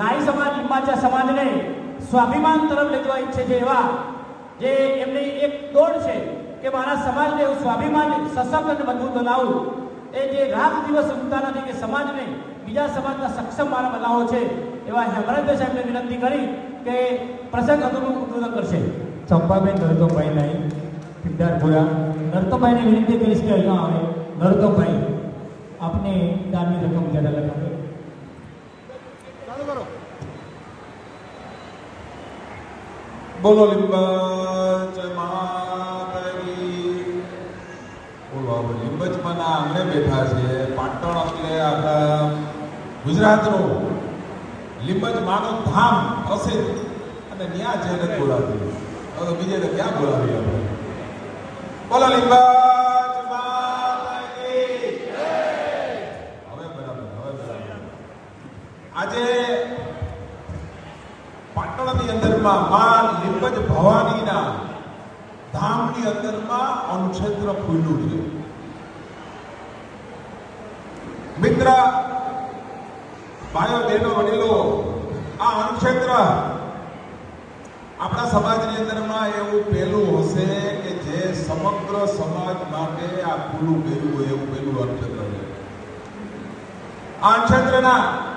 નાઈ સમાજ લિંબાચા સમાજને સ્વાભિમાન તરફ લઈ જવા ઈચ્છે છે એવા જે એમની એક દોડ છે કે મારા સમાજને એવું સ્વાભિમાન, સશક્ત અને મજબૂત બનાવું. એ જે રાત દિવસ ઉગતા નથી કે સમાજને બીજા સમાજના સક્ષમ મારા બનાવો છે, એવા હેમરાજભાઈ સાહેબને વિનંતી કરી કે પ્રસંગ અનુરૂપ ઉદ્બોધન કરશે. ચંપાબેન નરતમભાઈ નહીં સિદ્ધાર્થપુરા. નરતોભાઈને વિનંતી કરીશ કે અહીંયા આવે. નરતોભાઈ આપને દાનની રકમ જરા બોલો લિંબચ માતરી બોલો આપણે લિંબચમાંના આંગણે બેઠા છે પાટણ એટલે આપણા ગુજરાતનું લિંબચ માનું ધામ પ્રસિદ્ધ અને ત્યાં છે એને બોલાવી હવે તો બીજે તો ક્યાં બોલાવી આપણે બોલો લિંબચ માતરી હવે બરાબર હવે બરાબર આજે પાટણની અંદરમાં માં લીંબજ ભવાનીના ધામની અંદરમાં અનુક્ષેત્ર ખુલ્લું છે. મિત્ર, ભાઈઓ, બહેનો, વડીલો, આ અનુક્ષેત્ર આપણા સમાજની અંદરમાં એવું પહેલું હશે કે જે સમગ્ર સમાજ માટે આ ખુલ્લું કર્યું હોય એવું પહેલું અનુક્ષેત્ર છે. આ અનુક્ષેત્રના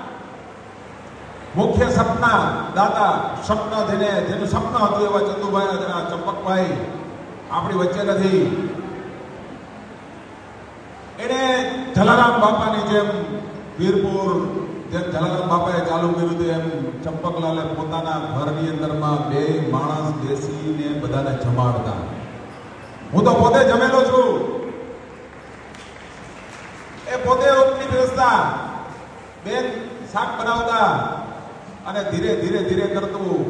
મુખ્ય સપના દાતા સપના જેને જેનું સપના હતું એવા ચંદુભાઈ ચંપકભાઈ. આપણી વચ્ચે નથી. એને જલારામ બાપાની જેમ વીરપુર, જેમ જલારામ બાપાએ ચાલુ કર્યું હતું, એમ ચંપકલાલે પોતાના ઘરની અંદરમાં બે માણસ બેસીને બધાને જમાડતા. હું તો પોતે જમેલો છું. એ પોતે ઉપની બેસતા બેન શાક બનાવતા. અને ધીરે ધીરે ધીરે કરતું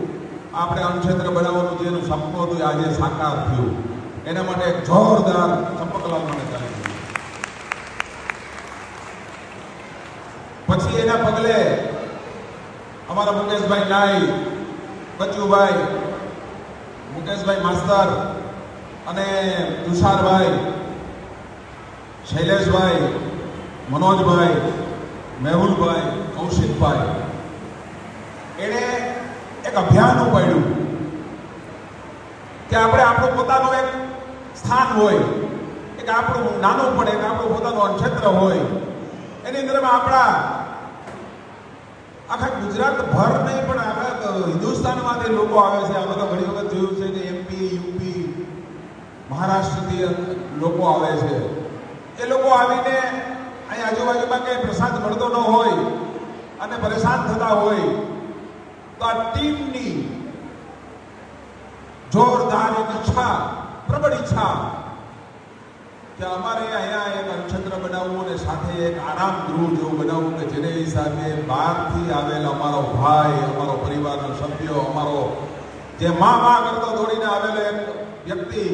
આપણે અણક્ષેત્ર બનાવવાનું જેનું સપનું હતું આજે સાકાર થયું. એના માટે એક જોરદાર ચંપકલાલ મને ચાલી પછી એના પગલે અમારા મુકેશભાઈ નાઈ, બચુભાઈ, મુકેશભાઈ માસ્તર અને તુષારભાઈ, શૈલેષભાઈ, મનોજભાઈ, મેહુલભાઈ, કૌશિકભાઈ એણે એક અભિયાન ઉપાડ્યું કે આપણે આપણું પોતાનું એક સ્થાન હોય, એક આપણું નાનું પડે એક આપણું પોતાનું ક્ષેત્ર હોય, એની અંદરમાં આપણા આખા ગુજરાત ભર નહીં પણ આખા હિન્દુસ્તાનમાંથી લોકો આવે છે, અમે તો ઘણી વખત જોયું છે કે એમપી યુપી મહારાષ્ટ્રથી લોકો આવે છે. એ લોકો આવીને અહીં આજુબાજુમાં કંઈ પ્રસાદ મળતો ન હોય અને પરેશાન થતા હોય ટીમની જોરદાર એક ઈચ્છા પ્રબળ ઈચ્છા કે અમારે અહીંયા એક નક્ષત્ર બનાવવું અને સાથે એક આરામ ગૃહ જેવું બનાવવું કે જેને હિસાબે બહારથી આવેલ અમારો ભાઈ, અમારો પરિવારનો સભ્યો, અમારો જે મા મા કરતો દોડીને આવેલો એક વ્યક્તિ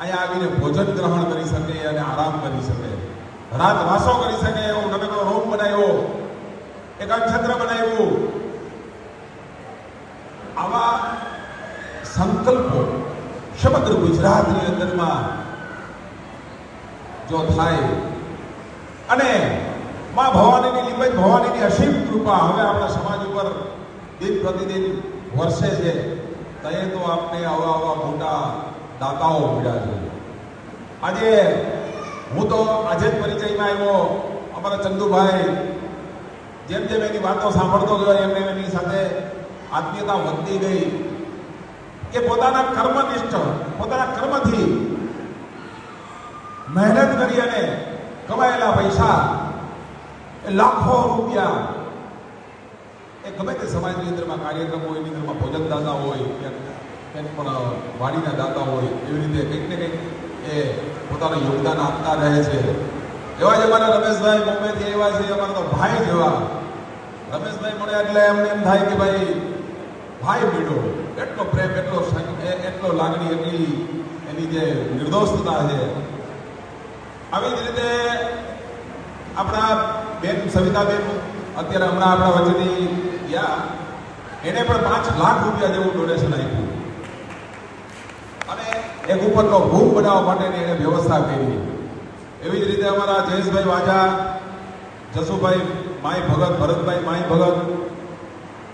અહીંયા આવીને ભોજન ગ્રહણ કરી શકે અને આરામ કરી શકે. રાત વાસો કરી શકે, એવો નનકડો રૂમ બનાવ્યો. એક અક્ષત્ર બનાવ્યું આવા સંકલ્પો. સમગ્ર ગુજરાતની અંદરમાં જો થાય. અને માં ભવાનીની લીંબજ ભવાનીની અસીમ કૃપા હવે આપણા સમાજ ઉપર દિન પ્રતિદિન વર્ષે છે. તે તો આપણે આવા આવા મોટા દાતાઓ મળ્યા છે. આજે હું તો આજે જ પરિચયમાં આવ્યો. અમારા ચંદુભાઈ, જેમ જેમ એની વાતો સાંભળતો ગયો, એમ એમ એની સાથે આત્મીયતા વધતી ગઈ. કે પોતાના કર્મનિષ્ઠ પોતાના કર્મથી મહેનત કરી અને કમાયેલા પૈસા એ લાખો રૂપિયા એ ગમે તે સમાજની અંદરમાં કાર્યક્રમ હોય, એની અંદરમાં ભોજન દાતા હોય કંઈક પણ વાડીના દાતા હોય, એવી રીતે કંઈક ને કંઈક એ પોતાનું યોગદાન આપતા રહે છે. એવા જ અમારા રમેશભાઈ મુંબઈથી એવા છે, અમારા તો ભાઈ જેવા. રમેશભાઈ મળ્યા એટલે એમને એમ થાય કે ભાઈ ભાઈ મળ્યો. એટલો પ્રેમ, એટલો એટલો લાગણી, એટલી એની જે નિર્દોષતા છે. આવી જ રીતે આપણા બેન સવિતાબેન અત્યારે હમણાં આપણા વચ્ચેથી ગયા. એને પણ પાંચ લાખ રૂપિયા જેવું ડોનેશન આપ્યું. અને એક ઉપરનો ભૂમ બનાવવા માટેની એને વ્યવસ્થા કરી. એવી જ રીતે અમારા જયેશભાઈ વાજા, જસુભાઈ માય ભગત, ભરતભાઈ માય ભગત,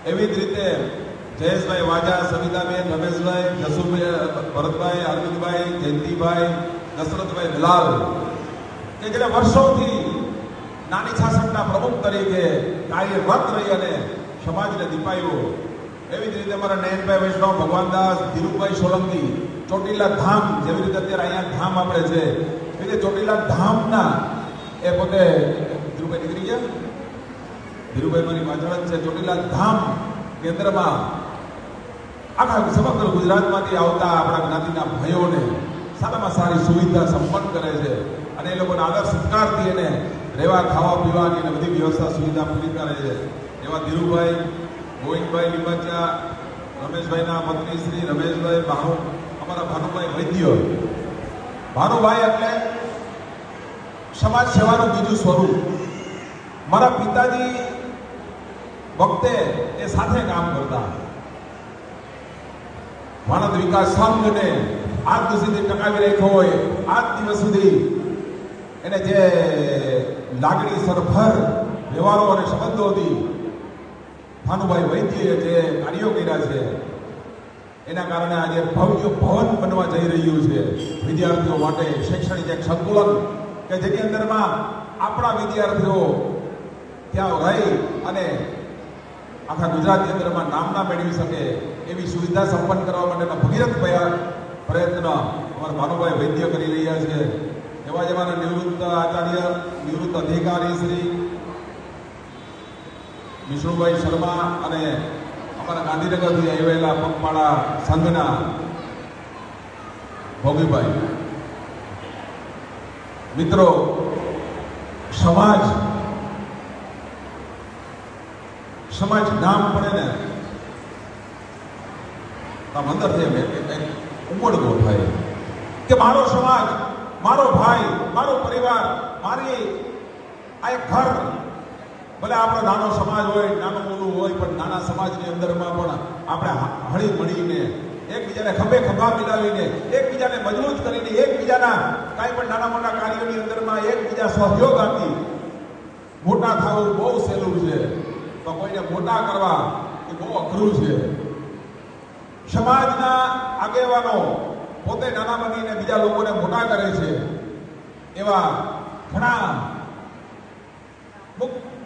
એવી જ રીતે જયેશભાઈ વાજા, સવિતાબેન, રમેશભાઈ, જસુભાઈ, ભરતભાઈ, અરવિંદભાઈ, જયંતિભાઈ, દશરથભાઈ દલાલ, કે જેને વર્ષોથી નાની શાસનના પ્રમુખ તરીકે કાર્યરત રહી અને સમાજને દીપાયું. એવી જ રીતે અમારા નયનભાઈ વૈષ્ણવ ભગવાનદાસ ધીરુભાઈ સોલંકી, ચોટીલા ધામ જેવી રીતે અત્યારે અહીંયા ધામ આપણે છે. એવી રીતે ચોટીલા ધામના એ પોતે ધીરુભાઈ નીકળી ગયા. ધીરુભાઈ મારી પાછળ જ છે. ચોટીલા ધામ કેન્દ્રમાં આખા સમગ્ર ગુજરાતમાંથી આવતા આપણા જ્ઞાતિના ભાઈઓને સારામાં સારી સુવિધા સંપન્ન કરે છે. અને એ લોકોને આદર સત્કારથી એને રહેવા, ખાવા, પીવાની અને બધી વ્યવસ્થા સુવિધા પૂરી કરે છે. એવા ધીરુભાઈ, ગોવિંદભાઈ લીંબાચા, રમેશભાઈના પત્ની શ્રી રમેશભાઈ ભાનુ અમારા ભાનુભાઈ વૈદ્ય. ભાનુભાઈ એટલે સમાજ સેવાનું બીજું સ્વરૂપ. મારા પિતાજી વખતે એ સાથે કામ કરતા. ભારત વિકાસ સંઘને આજ સુધી ટકાવી રાખ્યો હોય, આજ દિવસ સુધી એને જે લાગણી, સરભર, વ્યવહારો અને સંબંધોથી ભાનુભાઈ વૈદ્યએ જે કાર્યો કર્યા છે, એના કારણે આજે ભવ્ય ભવન બનવા જઈ રહ્યું છે. વિદ્યાર્થીઓ માટે શૈક્ષણિક એક સંકુલન કે જેની અંદરમાં આપણા વિદ્યાર્થીઓ ત્યાં રહી અને આખા ગુજરાતની અંદરમાં નામના મેળવી શકે એવી સુવિધા સંપન્ન કરવા માટેના ભગીરથ પ્રયા- પ્રયત્ન અમારા ભાનુભાઈ વૈદ્ય કરી રહ્યા છે. એવા જ અમારા નિવૃત્ત આચાર્ય, નિવૃત્ત અધિકારી શ્રી વિષ્ણુભાઈ શર્મા અને અમારા ગાંધીનગરથી આવેલા પગપાળા સંઘના ભોગીભાઈ. મિત્રો, સમાજ સમાજ નામ પડે ને, આમ અંદરથી એમ ઉમળવો થાય. કે મારો સમાજ, મારો ભાઈ, મારો પરિવાર, મારી આ એક ઘર, ભલે આપણો નાનો સમાજ હોય, નાનું મોટું હોય, પણ નાના સમાજની અંદરમાં પણ આપણે હળી મળીને એકબીજાને ખભે ખભા મિલાવીને, એકબીજાને મજબૂત કરીને, એકબીજાના કાંઈ પણ નાના મોટા કાર્યોની અંદરમાં એકબીજા સહયોગ આપી. મોટા થવું બહુ સહેલું છે. તો કોઈને મોટા કરવા એ બહુ અઘરું છે. સમાજના આગેવાનો પોતે નાના બનીને બીજા લોકોને મોટા કરે છે. એવા ઘણા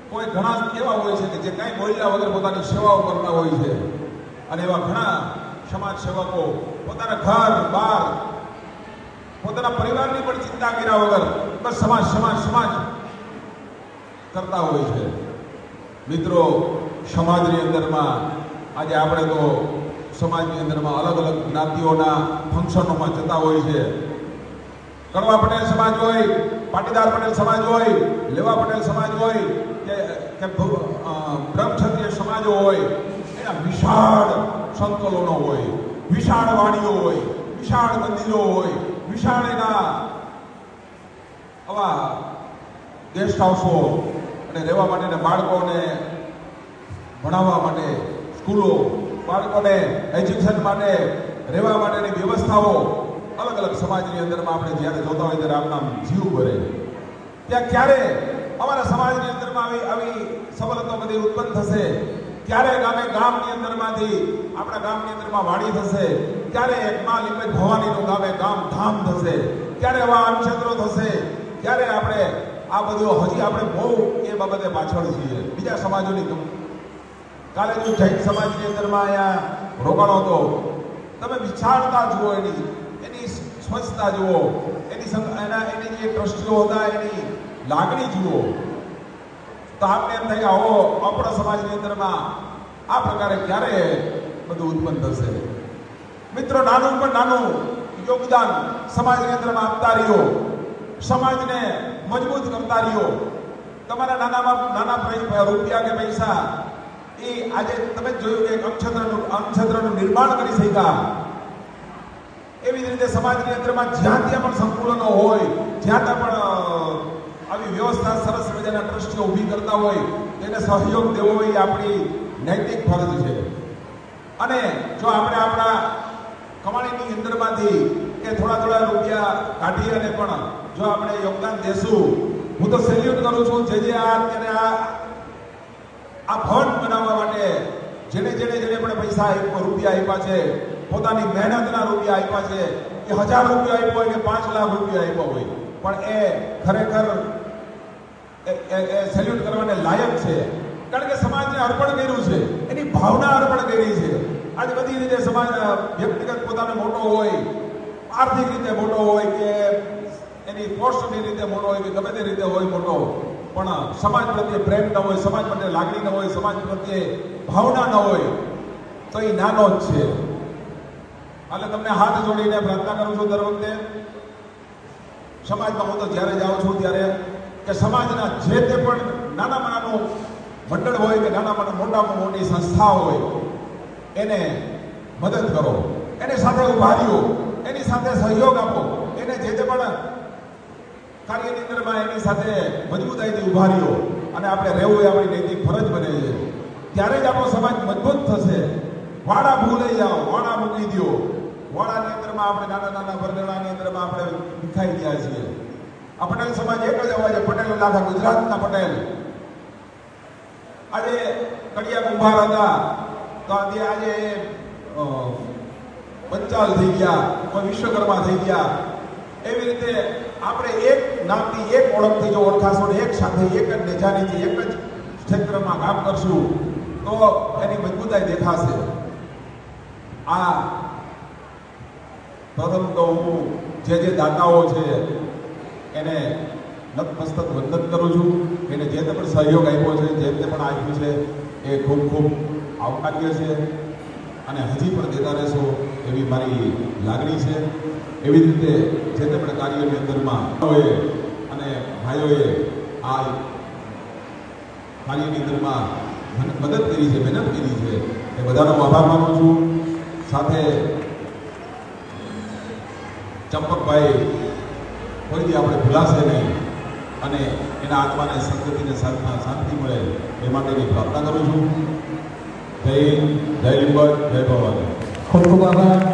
કોઈ ઘણા એવા હોય છે કે જે કાંઈ બોલ્યા વગર પોતાની સેવાઓ કરતા હોય છે. અને એવા ઘણા સમાજ સેવકો પોતાના ઘર, બાર, પોતાના પરિવારની પણ ચિંતા કર્યા વગર બસ સમાજ સમાજ સમાજ કરતા હોય છે. મિત્રો, સમાજની અંદરમાં આજે આપણે તો સમાજની અંદરમાં અલગ અલગ જ્ઞાતિઓના ફંક્શનોમાં જતા હોય છે. કડવા પટેલ સમાજ હોય, પાટીદાર પટેલ સમાજ હોય, લેવા પટેલ સમાજ હોય, કે કે બ્રહ્મક્ષત્રિય સમાજો હોય, એના વિશાળ સંકલનો હોય, વિશાળ વાણીઓ હોય, વિશાળ મંદિરો હોય, વિશાળ એના આવા ગેસ્ટ હાઉસો અને રહેવા માટેના બાળકોને ભણાવવા માટે, સ્કૂલો, બાળકોને એજ્યુકેશન માટે, રહેવા માટેની વ્યવસ્થાઓ અલગ અલગ સમાજની અંદરમાં આપણે જ્યારે જોતા હોય ત્યારે આપણા જીવ ભરે. ત્યાં ક્યારે અમારા સમાજની અંદરમાં આવી આવી સવલતો બધી ઉત્પન્ન થશે? ક્યારે ગામે ગામની અંદરમાંથી આપણા ગામની અંદરમાં વાડી થશે? ક્યારે એકમાં લીંબજ ભવાનીનું ગામે ગામ ધામ થશે? ક્યારે એવા ક્ષેત્રો થશે? ક્યારે આપણે આ બધું હજી આપણે બહુ એ બાબતે પાછળ છીએ. બીજા સમાજોની તો કાલે જો જૈન સમાજની અંદરમાં અહીંયા રોકાણો હતો, તમે વિશાળતા જુઓ એની એની સ્વચ્છતા જુઓ, એની એના એની જે ટ્રસ્ટીઓ હતા, એની લાગણી જુઓ, તો આપણે એમ થાય આવો આપણા સમાજની અંદરમાં આ પ્રકારે ક્યારે બધું ઉત્પન્ન થશે? મિત્રો, નાનું પણ નાનું, યોગદાન સમાજની અંદરમાં આપતા રહ્યો. સમાજને મજબૂત કરતા રહ્યો તમારા નાનામાં નાના રૂપિયા કે પૈસા, એ આજે તમે જોયું કે અક્ષત્રનું અક્ષેત્રનું નિર્માણ કરી શક્યા. એવી જ રીતે સમાજની અંદરમાં જ્યાં ત્યાં પણ સંકુલનો હોય, જ્યાં ત્યાં પણ આવી વ્યવસ્થા સરસ મજાના ટ્રસ્ટીઓ ઊભી કરતા હોય, તેને સહયોગ દેવો એ આપણી નૈતિક ફરજ છે. અને જો આપણે આપણા કમાણીની અંદરમાંથી કે થોડા થોડા રૂપિયા કાઢી અને પણ જો આપણે યોગદાન દેશું, હું તો સેલ્યુટ કરું છું જે જે આ અત્યારે આ આ ફંડ બનાવવા માટે, જેને જેને જેને પણ પૈસા રૂપિયા આપ્યા છે, પોતાની મહેનતના રૂપિયા આપ્યા છે, એ હજાર રૂપિયા આપ્યો હોય કે પાંચ લાખ રૂપિયા આપ્યો હોય, પણ એ ખરેખર એ- સેલ્યુટ કરવાને લાયક છે. કારણ કે સમાજને અર્પણ કર્યું છે, એની ભાવના અર્પણ કરી છે. આજે બધી રીતે સમાજ વ્યક્તિગત પોતાનો મોટો હોય, આર્થિક રીતે મોટો હોય કે એની પોસ્ટની રીતે મોટો હોય કે ગમે તે રીતે હોય મોટો. પણ સમાજ પ્રત્યે પ્રેમ ન હોય, સમાજ પ્રત્યે લાગણી ન હોય, સમાજ પ્રત્યે ભાવના ન હોય, તો એ નાનો જ છે. એટલે તમને હાથ જોડીને પ્રાર્થના કરું છું દર વખતે. સમાજમાં હું તો જ્યારે જાઉં છું ત્યારે કે સમાજના જે તે પણ નાનામાં નાનું મંડળ હોય કે નાનામાં મોટામાં મોટી સંસ્થા હોય, એને મદદ કરો. એની સાથે ઊભા રહ્યો, એની સાથે સહયોગ આપો. એને જે તે પણ કાર્યની અંદરમાં એની સાથે મજબૂતાઈથી ઊભા રહ્યો અને આપણે રહેવું એ આપણી નૈતિક ફરજ બને છે. ત્યારે જ આપણો સમાજ મજબૂત થશે. વાડા ભૂલાઈ જાઓ વાડા મૂકી દો વાડાની અંદરમાં આપણે નાના નાના પરગણાની અંદરમાં આપણે વિખાઈ ગયા છીએ. આ પટેલ સમાજ એક જ અવાજ પટેલ આખા ગુજરાતના પટેલ. આજે કડિયા કુંભાર હતા. તો આજે પંચાલ થઈ ગયા, કોઈ વિશ્વકર્મા થઈ ગયા. એવી રીતે આપણે એક નામની એક ઓળખથી જો ઓળખાશું એક સાથે એક જ નેજાનીથી એક જ ક્ષેત્રમાં કામ કરશું, તો એની મજબૂતાઈ દેખાશે. આ પ્રથમ તો હું જે જે દાતાઓ છે, એને નતમસ્તક વંદન કરું છું. એને જે તે પણ સહયોગ આપ્યો છે, જે તે પણ આપ્યું છે, એ ખૂબ ખૂબ આવકાર્ય છે અને હજી પણ દેતા રહેશો એવી મારી લાગણી છે. એવી રીતે જે તે કાર્યોની અંદરમાં અને ભાઈઓએ આ કાર્યની અંદરમાં મદદ કરી છે, મહેનત કરી છે, એ બધાનો આભાર માનું છું. સાથે ચંપકભાઈ ફરીથી આપણે ભૂલાશે નહીં અને એના આત્માને સંગતિને સાધના શાંતિ મળે એ માટેની પ્રાર્થના કરું છું. જય જય લીંબર જય ભવાની ખૂબ ખૂબ આભાર.